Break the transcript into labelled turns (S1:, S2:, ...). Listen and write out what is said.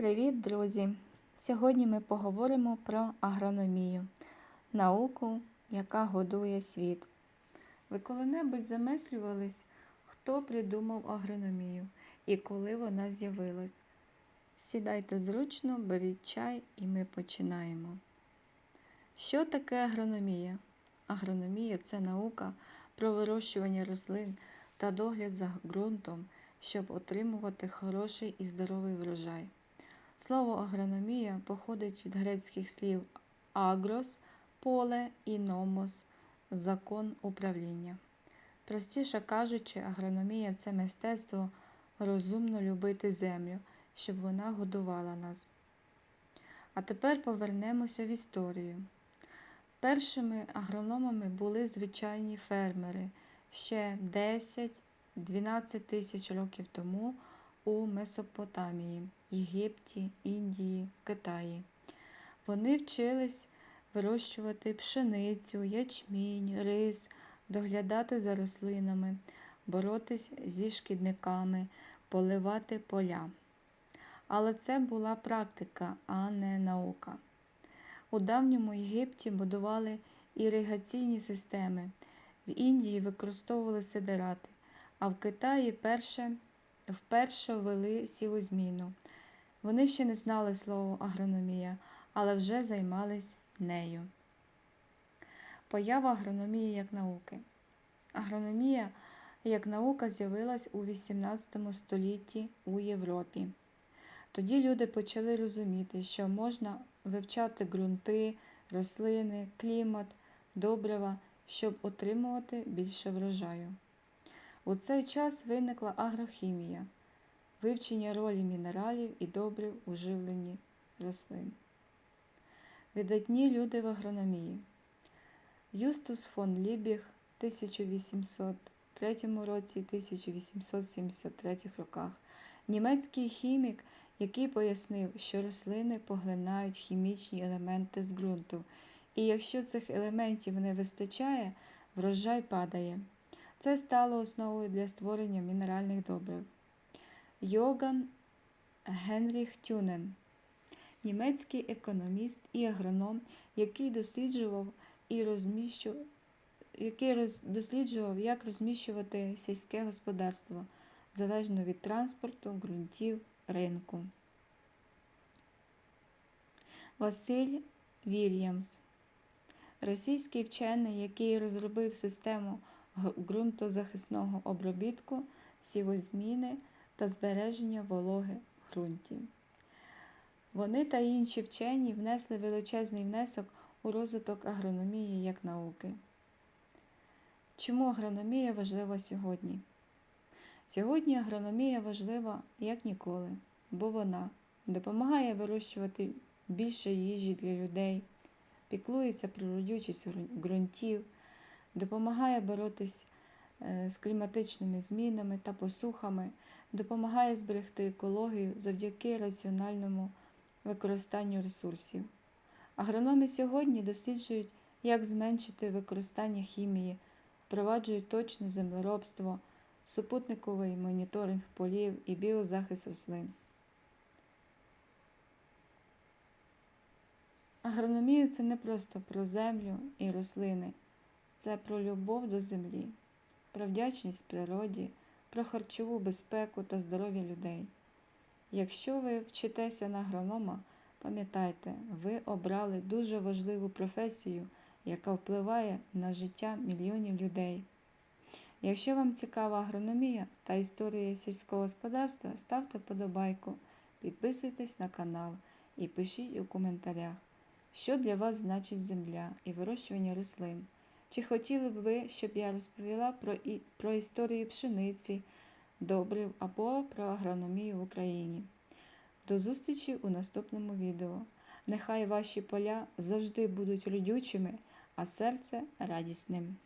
S1: Привіт, друзі! Сьогодні ми поговоримо про агрономію, науку, яка годує світ. Ви коли-небудь замислювались, хто придумав агрономію і коли вона з'явилась? Сідайте зручно, беріть чай і ми починаємо. Що таке агрономія? Агрономія це наука про вирощування рослин та догляд за ґрунтом, щоб отримувати хороший і здоровий врожай. Слово агрономія походить від грецьких слів агрос поле і номос закон управління. Простіше кажучи, агрономія це мистецтво розумно любити землю, щоб вона годувала нас. А тепер повернемося в історію. Першими агрономами були звичайні фермери ще 10-12 тисяч років тому у Месопотамії, Єгипті, Індії, Китаї. Вони вчились вирощувати пшеницю, ячмінь, рис, доглядати за рослинами, боротись зі шкідниками, поливати поля. Але це була практика, а не наука. У давньому Єгипті будували іригаційні системи, в Індії використовували сидерати, а в Китаї перше, вперше ввели сівозміну. Вони ще не знали слово агрономія, але вже займались нею. Поява агрономії як науки. Агрономія як наука з'явилась у XVIII столітті у Європі. Тоді люди почали розуміти, що можна вивчати ґрунти, рослини, клімат, добрива, щоб отримувати більше врожаю. У цей час виникла агрохімія, вивчення ролі мінералів і добрив у живленні рослин. Видатні люди в агрономії. Юстус фон Лібіг 1803 році 1873 роках. Німецький хімік, який пояснив, що рослини поглинають хімічні елементи з ґрунту, і якщо цих елементів не вистачає, врожай падає. Це стало основою для створення мінеральних добрив. Йоган Генріх Тюнен, німецький економіст і агроном, який досліджував і розміщував, який роз, досліджував, як розміщувати сільське господарство залежно від транспорту, ґрунтів, ринку. Василь Вільямс, російський вчений, який розробив систему ґрунтозахисного обробітку, сівозміни та збереження вологи в ґрунті. Вони та інші вчені внесли величезний внесок у розвиток агрономії як науки. Чому агрономія важлива сьогодні? Сьогодні агрономія важлива як ніколи, бо вона допомагає вирощувати більше їжі для людей, піклується про родючість ґрунтів, допомагає боротись з кліматичними змінами та посухами, допомагає зберегти екологію завдяки раціональному використанню ресурсів. Агрономи сьогодні досліджують, як зменшити використання хімії, впроваджують точне землеробство, супутниковий моніторинг полів і біозахист рослин. Агрономія це не просто про землю і рослини, це про любов до землі, про вдячність природі, про харчову безпеку та здоров'я людей. Якщо ви вчитеся на агронома, пам'ятайте, ви обрали дуже важливу професію, яка впливає на життя мільйонів людей. Якщо вам цікава агрономія та історія сільського господарства, ставте подобайку, підписуйтесь на канал і пишіть у коментарях, що для вас значить земля і вирощування рослин. Чи хотіли б ви, щоб я розповіла про, і, про історію пшениці, добрив або про агрономію в Україні? До зустрічі у наступному відео. Нехай ваші поля завжди будуть родючими, а серце радісним.